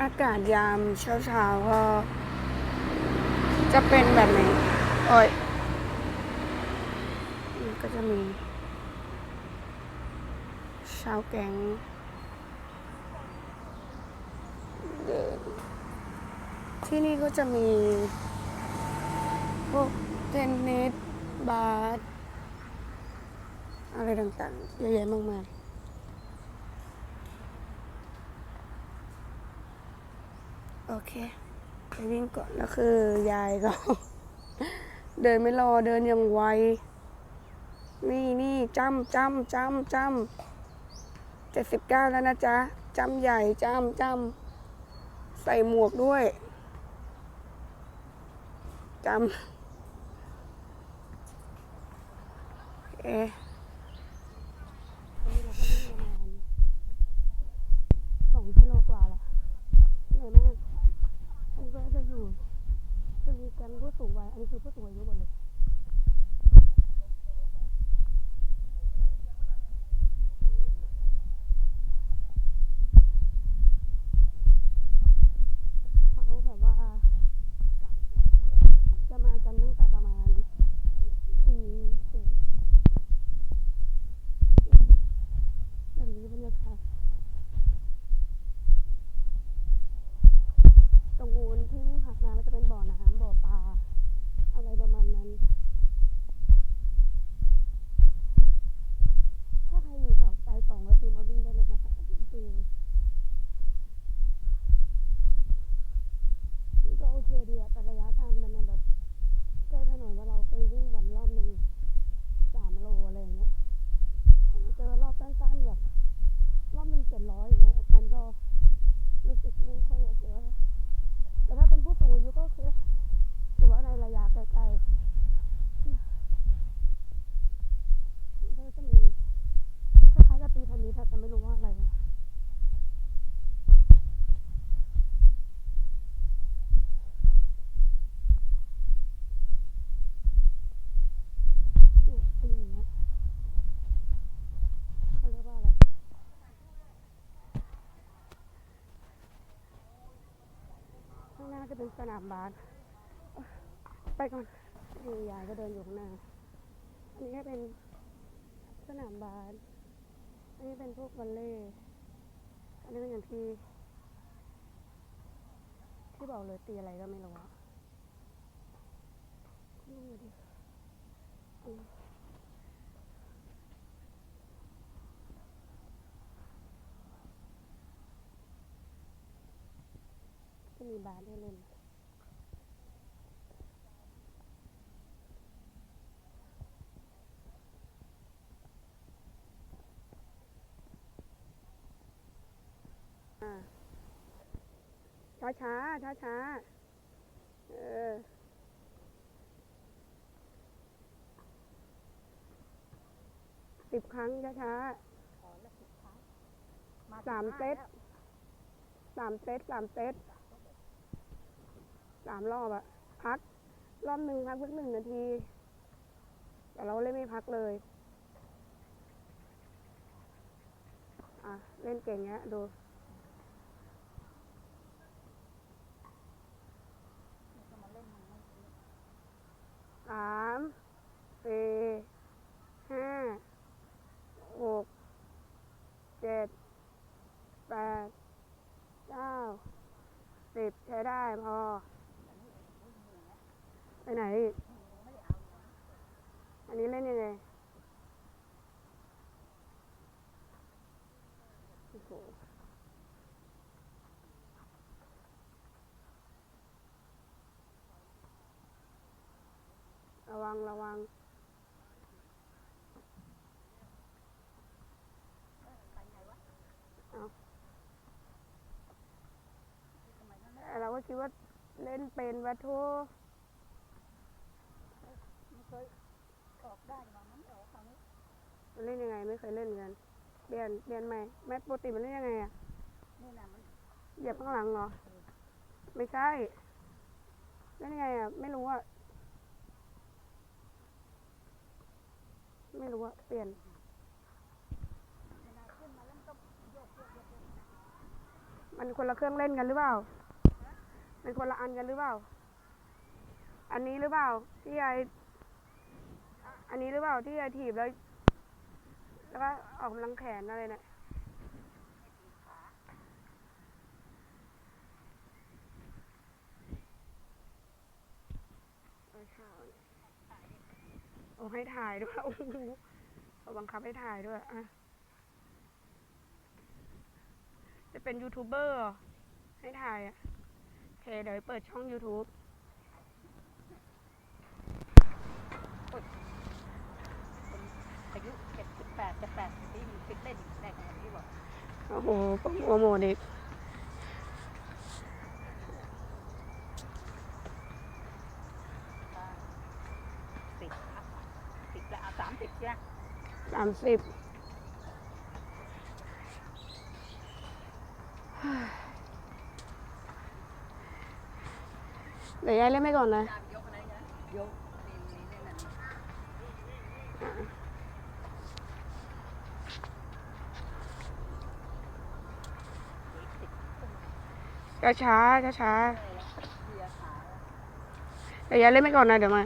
อากาศยามเช้าเช้าๆก็จะเป็นแบบนี้โอ้ยมันก็จะมีชาวแก๊งเดินที่นี่ก็จะมีพวกเทนนิสบาสอะไรต่างๆ เยอะแยะมากมาย โอเคไปวิ่งก่อนแล้วคือยายก็ เดินไม่รอเดินอย่างไว นี่นี่จ้ำจ้ำจ้ำจ้ำเจ็ดสิบเก้าแล้วนะจ๊ะจ้ำใหญ่จ้ำจ้ำใส่หมวกด้วยจ้ำโอเคสองกิโลกว่าแล้วเหนื่อยมาก ก็จะอยู่ จะมีแก๊งผู้สูงวัยอันนี้คือผู้สูงอายุหมดเลย เขาแบบว่า จะมากันตั้งแต่ประมาณสี่สี่แบบนี้บรรยากาศตรงนู้นที่วิ่งผ่านมามันจะเป็นบ่อน้ำบ่อปลา อะไรประมาณนั้น ถ้าใครอยู่แถวสายสองก็คือมาวิ่งได้เลยนะคะคือ มันก็โอเคดีอะแต่ระยะทางมันอะแบบใกล้ถนนว่าเราเคยวิ่งแบบรอบหนึ่งสามโลอะไรอย่างเงี้ยถ้ามาเจอรอบสั้นๆแบบ รอบหนึ่งเจ็ดร้อยอย่างเงี้ยมันก็รู้สึกไม่ค่อยโอเคเท่าไหร่แต่ถ้าเป็นผู้สูงอายุก็โอเคถือว่าในระยะใกล้ๆมันก็จะมีคล้ายๆกับปีพันนี้แต่ไม่รู้ว่าอะไรอะ เนี่ยเป็นอย่างเงี้ยเขาเรียกว่าอะไร ข้างหน้า จะเป็นสนามบาสไปก่อนนี่ยายก็เดินอยู่ข้างหน้า อันนี้ก็เป็นสนามบาสอันนี้เป็นพวกวอลเลย์อันนี้เป็นอย่างที่ ที่บอกเลยตีอะไรก็ไม่รู้อะนี่ดูดิ จะมีบาสให้เล่นช้าช้าช้าช้าๆเออสิบครั้งช้าช้าๆสามเซตสามเซตสามเซต สามรอบอะพัก รอบหนึ่งพักเพิ่งหนึ่งนาที แต่เราเล่นไม่พักเลย อะ เล่นเก่งเงี้ยดูสามสี่ห้าหกเจ็ดแปดเก้าสิบใช้ได้พอ ไปไหนอีก อันนี้เล่นยังไง โอ้โหระวัง ระวังเราก็คิดว่าเล่นเป็นวัตถุ เคยออกได้มามันออกคราวนี้มันเล่นยังไงไม่เคยเล่นกันเปลี่ยนเปลี่ยนใหม่ไม่ปกติมันเล่นยังไงอะนี่นะมันเหยียบข้างหลังเหรอ ไม่ใช่เล่นยังไงอะไม่รู้อะไม่รู้อะเปลี่ยนเวลาขึ้นมาแล้วมันต้องโยกโยกโยกโยกไม่มันคนละเครื่องเล่นกันหรือเปล่า มันคนละอันกันหรือเปล่า อันนี้หรือเปล่าที่ยาย อันนี้หรือเปล่าที่ยาถีบแล้ว แล้วก็ออกกำลังแขนอะไรเนี่ยเอาเช้าเนี่ยโอ้ให้ถ่ายด้วยโอ้โหเขาบังคับให้ถ่ายด้วยอะจะเป็นยูทูบเบอร์ให้ถ่ายอะโอเค เดี๋ยวเปิดช่อง YouTube อายุเจ็ดสิบแปดจะแปดสิบปีมี ฟิตเล่นอีกได้ขนาดนี้บอกโอ้โหโปรโมทอีกสิบสิบละสามสิบใช่ไหมสามสิบเดี๋ยวยายเล่นไปก่อนนะ ยกอะไรนะยกนี่นี่นี่นั่น ช้าช้าช้าช้าเบียร์ขาเดี๋ยวยาเล่นไปก่อนนะเดี๋ยวมา